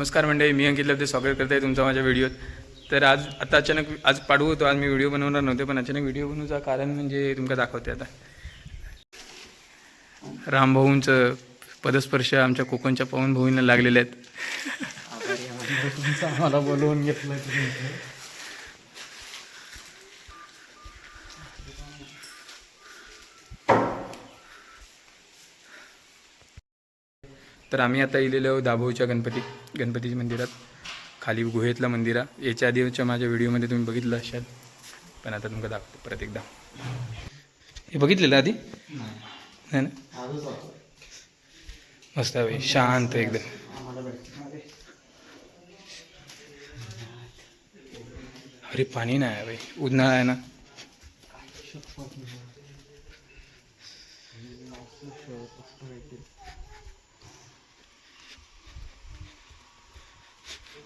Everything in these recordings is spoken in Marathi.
नमस्कार मंडळी मी अंकित लब्धे स्वागत करताय तुमचा माझ्या व्हिडिओत. तर आज आता अचानक आज पाडू होतो. आज मी व्हिडिओ बनवणार नव्हते पण अचानक व्हिडिओ बनवूचा कारण म्हणजे तुमका दाखवते आता. रामभाऊंचं पदस्पर्श आमच्या कोकणच्या पवन भाऊंना लागलेले आहेत. आम्हाला बोलवून घेतलं तर आम्ही आता इलेलो दाभोळच्या गणपती गणपतीच्या मंदिरात खाली गुहेतला मंदिर. आहे याच्या आधीच्या माझ्या व्हिडिओमध्ये तुम्ही बघितलं असाल. पण आता तुमका दाखवतो परत एकदा. हे बघितलेलं आधी? नाही ना? मस्त आहे शांत एकदम. अरे पाणी नाही आहे भाई उन्हाळा आहे ना.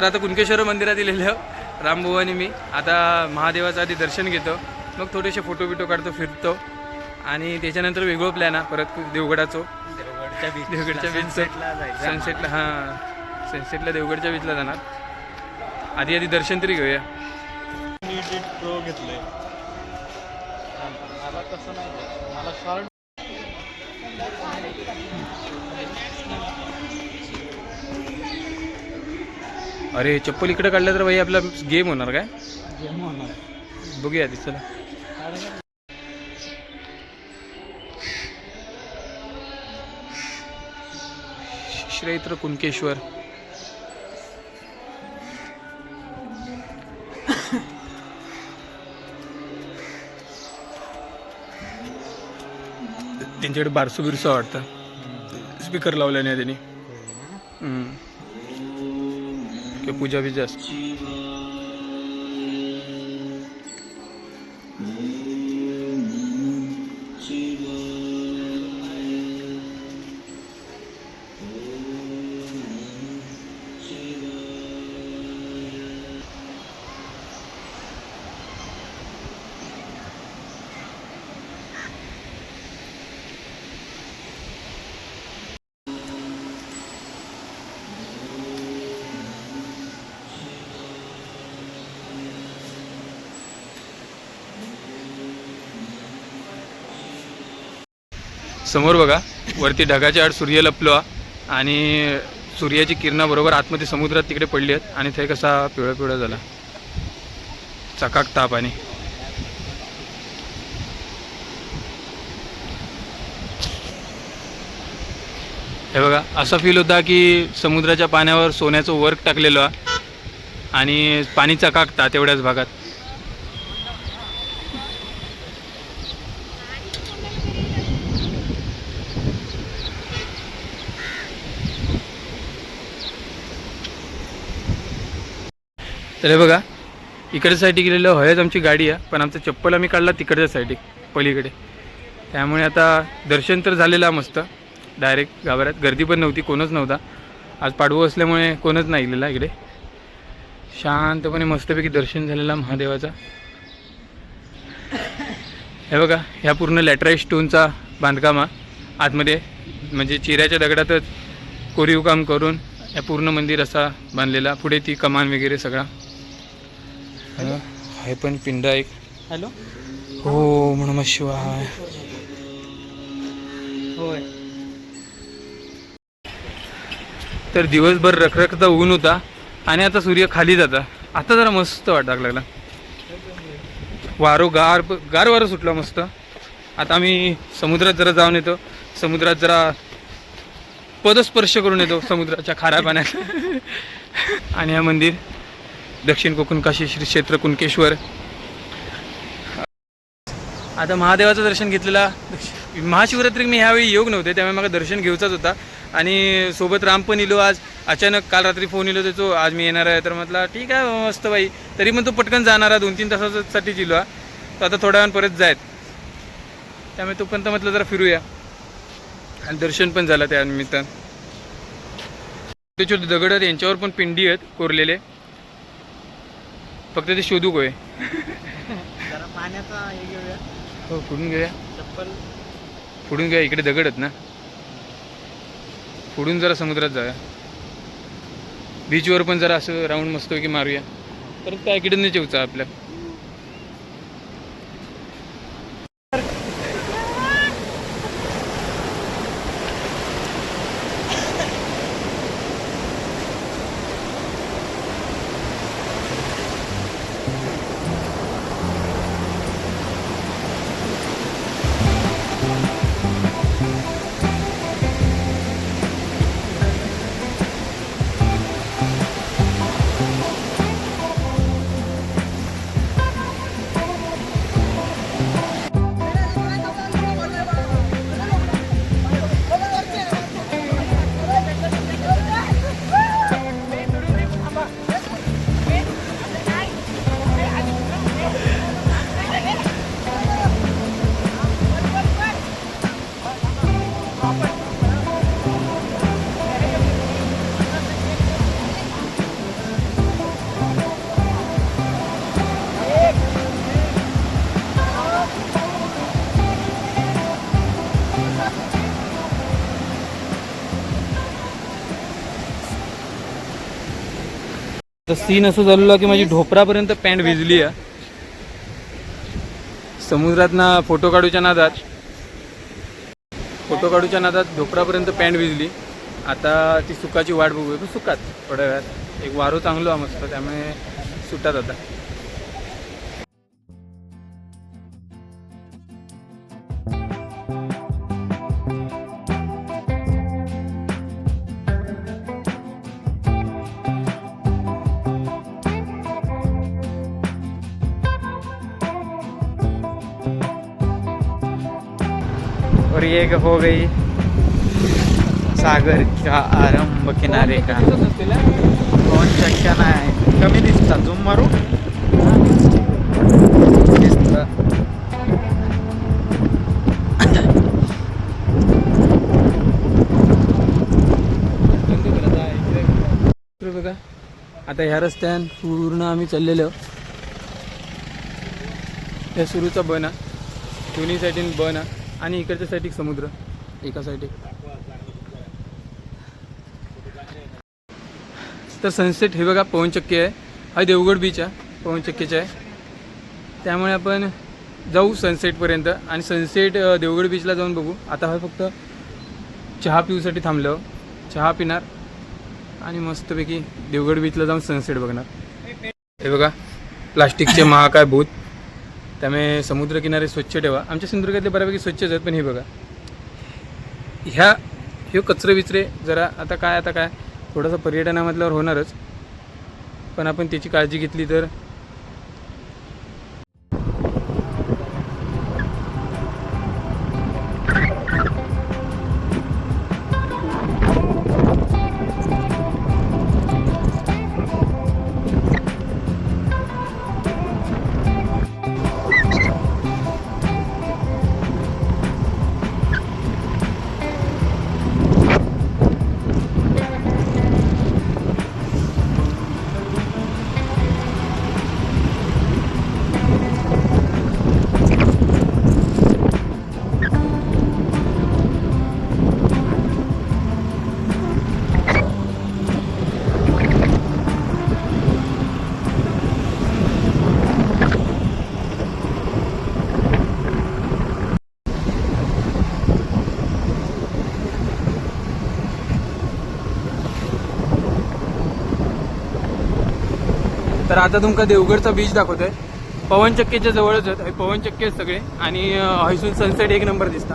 तर आता कुणकेश्वर मंदिरात इलेलो. रामभाऊ आणि मी. आता महादेवाचं आधी दर्शन घेतो. मग थोडेसे फोटो बिटो काढतो फिरतो. आणि त्याच्यानंतर वेगळं प्लॅन आहे परत देवगडाचो. देवगडच्या बीच देवगडच्या बीच सनसेटला हां. सनसेटला देवगडच्या बीचला जाणार. आधी आधी दर्शन तरी घेऊया. प्रो घेतलंय. मला तसं नाही मला शॉर्ट अरे चप्पल इकडे काढलं तर भाई आपला गेम होणार काय? गेम होणार. बघूया आधी चला. श्रेत्र कुणकेश्वर. त्यांच्याकडे बारसू बिरसू वाटतं. स्पीकर लावल्याने त्यांनी. আজকে পূজা বিজা समोर बघा वरती ढगाच्या आड सूर्य लपलो आणि सूर्याची किरणं बरोबर आतमध्ये समुद्रात तिकडे पडली आहेत आणि ते कसा पिवळा पिवळा झाला. चकाक ताप आणि. हे बघा असा फील होता की समुद्राच्या पाण्यावर सोन्याचं वर्क टाकलेलं आणि पाणी चकाकता तेवढ्याच भागात. तर हे बघा इकडच्या साईडी गेलेलं हयच आमची गाडी आहे पण आमचं चप्पल आम्ही काढला तिकडच्या साईडी पलीकडे. त्यामुळे आता दर्शन तर झालेलं आहे मस्त. डायरेक्ट गाभाऱ्यात गर्दी पण नव्हती कोणच नव्हता. आज पाडवं असल्यामुळे कोणच नाही गेलेला इकडे. शांतपणे मस्तपैकी दर्शन झालेलं महादेवाचा. हे बघा ह्या पूर्ण लॅटराईट स्टोनचा बांधकाम आतमध्ये म्हणजे चिऱ्याच्या दगडातच कोरीव काम करून या पूर्ण मंदिर असा बांधलेला पुढे ती कमान वगैरे सगळा. हं, पण पिंड एक. हॅलो. हो नमः शिवाय होय. तर दिवसभर रखरखता ऊन होता आणि आता सूर्य खाली जाता. आता जरा मस्त वाटायला लागला. वारो गार गार वारं सुटला मस्त. आता आम्ही समुद्रात जरा जाऊन येतो. समुद्रात जरा पदस्पर्श करून येतो समुद्राच्या खाऱ्या पाण्यात. आणि हा मंदिर. दक्षिण कोकण काशी श्री क्षेत्र कुणकेश्वर आता महादेवाचं दर्शन घेतलेला महाशिवरात्री मी ह्यावेळी योग नव्हते त्यामुळे मला दर्शन घेऊचाच होता. आणि सोबत राम पण इलो आज. अचानक काल रात्री फोन इलो त्याचो आज मी येणार आहे. तर म्हटलं ठीक आहे मस्त बाई. तरी पण तो पटकन जाणार दोन तीन तासासाठी इलो हा. तो आता थोड्या वेळ परत जायत. त्यामुळे तो पण म्हटलं जरा फिरूया. आणि दर्शन पण झालं त्या निमित्तानं. छोटे छोटे दगड आहेत यांच्यावर पण पिंडी आहेत कोरलेले. फक्त ते शोधू जरा पाण्याचा हे घेऊया. हो फोडून घेऊया. चप्पल. फोडून घ्या इकडे दगड आहेत ना. फोडून जरा समुद्रात जाऊया. बीचवर पण जरा असं राऊंड मस्तपैकी मारूया. परत काय इकडे नाही जेवचा आपल्या. सीन असं झालेलं की माझी ढोपरापर्यंत पॅन्ट भिजली आहे. समुद्रात ना फोटो काढूच्या नादात फोटो काढूच्या नादात ढोपरापर्यंत पॅन्ट भिजली. आता ती सुकाची वाट बघूया. पण सुकात थोड्या वेळात. एक वारो चांगलो आहे मस्त त्यामुळे सुटात आता. और ये हो गई। सागर का आरंभ किनारे का? दोन चक्क्या नाही कमी दिसतात झूम मारू? दिसतं. इकडे बघा आता ह्या रस्त्यान पूर्ण आम्ही चाललेलो. हे सुरूचा बन. हा दोन्ही साईडीन बन. हा आणि इकडच्या साईडीक समुद्र. एका साईड तर सनसेट हे बघा पवनचक्की आहे. हा देवगड बीच आहे. पवनचक्कीचा आहे. त्यामुळे आपण जाऊ सनसेटपर्यंत आणि सनसेट देवगड बीचला जाऊन बघू. आता हा फक्त चहा पिऊसाठी थांबलो. चहा पिणार आणि मस्तपैकी देवगड बीचला जाऊन सनसेट बघणार. हे बघा प्लास्टिकचे महाकाय भूत. त्यामुळे समुद्रकिनारे स्वच्छ ठेवा. आमच्या सिंधुदुर्गातले बऱ्यापैकी स्वच्छच आहेत पण हे बघा. ह्या हे कचरे विचरे जरा आता काय आता काय थोडंसं पर्यटनामधल्यावर होणारच. पण आपण त्याची काळजी घेतली तर तर आता तुमका देवगडचा बीच दाखवतोय. पवनचक्कीच्या जवळच आहेत. हे पवनचक्की आहेत सगळे. आणि हयसून सनसेट एक नंबर दिसता.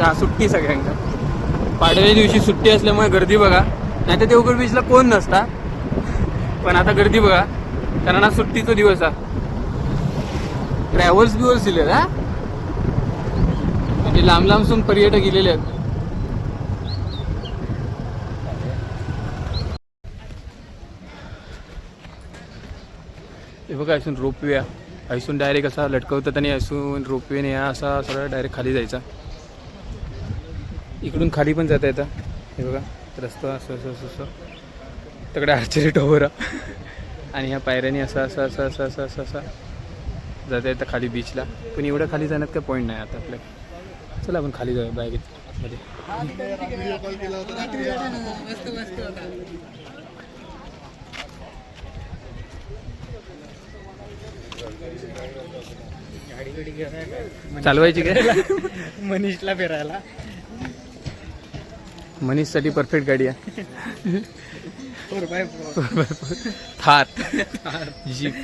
पाडवे हा सुट्टी सगळ्यांना पाडव्या दिवशी सुट्टी असल्यामुळे गर्दी बघा. नाही तर देवगड बीचला कोण नसता. पण आता गर्दी बघा. कारण हा सुट्टीचा दिवस हा ट्रॅव्हल्स बिव्हल्स दिले हा? म्हणजे लांब लांबसून पर्यटक गेलेले आहेत. हे बघा ऐसून रोपवे आहे. डायरेक्ट असा लटकवतात आणि असून रोपवेने या असा सरळ डायरेक्ट खाली जायचा. इकडून खाली पण जाता येतं. हे बघा रस्ता असं असं असं असं. तिकडे आर्चरी टॉवर आणि ह्या पायऱ्याने असं असं असं असं असं असं असं जाता येतं खाली बीचला पण एवढं खाली जाण्यात काही पॉईंट नाही आता आपल्या चला आपण खाली जाऊया बागेत मध्ये चालवायची काय? मनीषला फिरायला. मनीषसाठी परफेक्ट गाडी आहे. Four by four Thar. Jeep.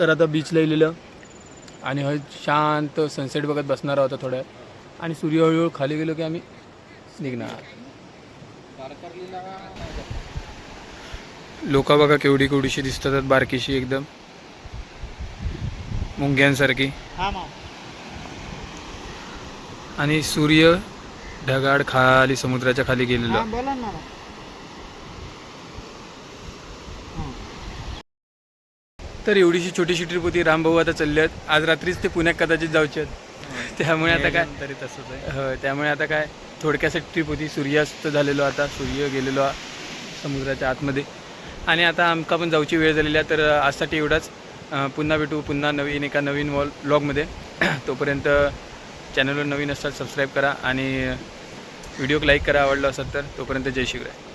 तर आता बीचला येलेलं आणि हळद शांत सनसेट बघत बसणार आहोत थोड्या. आणि सूर्य हळूहळू खाली गेलो की आम्ही निघणार. लोक बघा केवढी केवढीशी दिसतात बारकीशी एकदम. मुंग्यांसारखी. हा मा आणि सूर्य ढगाड खाली समुद्राच्या खाली गेलेलो हा बोला ना तर एवढीशी छोटीशी ट्रिप होती. रामभाऊ आता चालले आहेत. आज रात्रीच ते पुण्यात कदाचित जाऊचे आहेत. त्यामुळे आता काय तरी तसंच आहे. हो त्यामुळे आता काय थोडक्यासाठी ट्रिप होती. सूर्यास्त झालेलो आता. सूर्य गेलेलो आ- समुद्राच्या आतमध्ये. आणि आता आमका पण जाऊची वेळ झालेली आहे. तर आजसाठी एवढाच. पुन्हा भेटू. पुन्हा नवीन एका नवीन वॉल ब्लॉगमध्ये तोपर्यंत चॅनलवर नवीन असतात सबस्क्राईब करा. आणि व्हिडिओ लाईक करा आवडला असेल तर. तोपर्यंत जय शिवराय